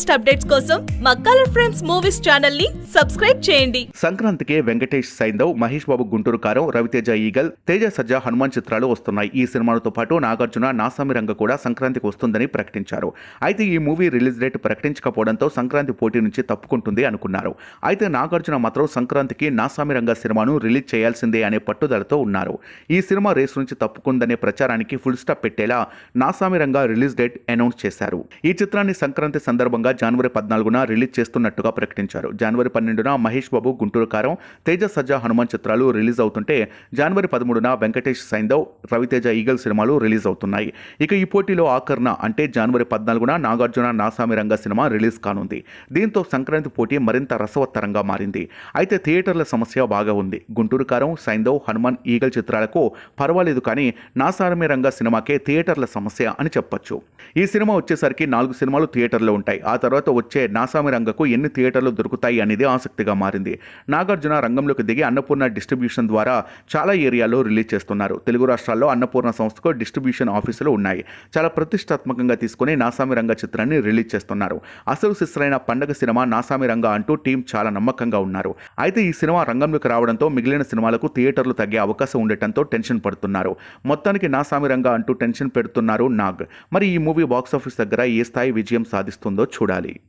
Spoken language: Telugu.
లేటెస్ట్ అప్డేట్స్ కోసం మా కలర్ ఫ్రేమ్స్ మూవీస్ ఛానల్ని సబ్స్క్రైబ్ చేయండి. సంక్రాంతికి వెంకటేష్ సైందవ్ మహేష్ బాబు గుంటూరు కారం రవితేజ ఈగల్ తేజ సజ్జ హనుమాన్ చిత్రాలు వస్తున్నాయి. ఈ సినిమాలతో పాటు నాగార్జున నాసామి రంగ కూడా సంక్రాంతికి వస్తుందని ప్రకటించారు. అయితే ఈ మూవీ రిలీజ్ డేట్ ప్రకటించకపోవడంతో సంక్రాంతి పోటీ నుంచి తప్పుకుంటుంది అనుకున్నారు. అయితే నాగార్జున మాత్రం సంక్రాంతికి నాసామి రంగ సినిమాను రిలీజ్ చేయాల్సిందే అనే పట్టుదలతో ఉన్నారు. ఈ సినిమా రేస్ నుంచి తప్పుకుందనే ప్రచారానికి ఫుల్ స్టాప్ పెట్టేలా నాసామి రంగ రిలీజ్ డేట్ అనౌన్స్ చేశారు. ఈ చిత్రాన్ని సంక్రాంతి సందర్భంగా జనవరి పద్నాలుగున రిలీజ్ చేస్తున్నట్టుగా ప్రకటించారు. జనవరి పన్నెండున మహేష్ బాబు గుంటూరు కారం తేజ సజ్జా హనుమాన్ చిత్రాలు రిలీజ్ అవుతుంటే జనవరి పదమూడున వెంకటేష్ సైందవ్ రవితేజ ఈగల్ సినిమాలు రిలీజ్ అవుతున్నాయి. ఇక ఈ పోటీలో ఆకర్ణ అంటే జనవరి పద్నాలుగున నాగార్జున నాసామి రంగ సినిమా రిలీజ్ కానుంది. దీంతో సంక్రాంతి పోటీ మరింత రసవత్తరంగా మారింది. అయితే థియేటర్ల సమస్య బాగా ఉంది. గుంటూరు కారం సైందవ్ హనుమాన్ ఈగల్ చిత్రాలకు పర్వాలేదు కానీ నాసామి రంగ సినిమాకే థియేటర్ల సమస్య అని చెప్పొచ్చు. ఈ సినిమా వచ్చేసరికి నాలుగు సినిమాలు థియేటర్లో ఉంటాయి. ఆ తర్వాత వచ్చే నాసామి రంగకు ఎన్ని థియేటర్లు దొరుకుతాయి అనేది ఆసక్తిగా మారింది. నాగార్జున రంగంలోకి దిగి అన్నపూర్ణ డిస్ట్రిబ్యూషన్ ద్వారా చాలా ఏరియాలో రిలీజ్ చేస్తున్నారు. తెలుగు రాష్ట్రాల్లో అన్నపూర్ణ సంస్థకు డిస్ట్రిబ్యూషన్ ఆఫీసులు ఉన్నాయి. చాలా ప్రతిష్టాత్మకంగా తీసుకుని నాసామి రంగ చిత్రాన్ని రిలీజ్ చేస్తున్నారు. అసలు సిస్సరైన పండగ సినిమా నాసామి రంగ అంటూ టీం చాలా నమ్మకంగా ఉన్నారు. అయితే ఈ సినిమా రంగంలోకి రావడంతో మిగిలిన సినిమాలకు థియేటర్లు తగ్గే అవకాశం ఉండటంతో టెన్షన్ పడుతున్నారు. మొత్తానికి నాసామి రంగ అంటూ టెన్షన్ పెడుతున్నారు నాగ్. మరి ఈ మూవీ బాక్సాఫీస్ దగ్గర ఏ స్థాయి విజయం సాధిస్తుందో చూడాలి.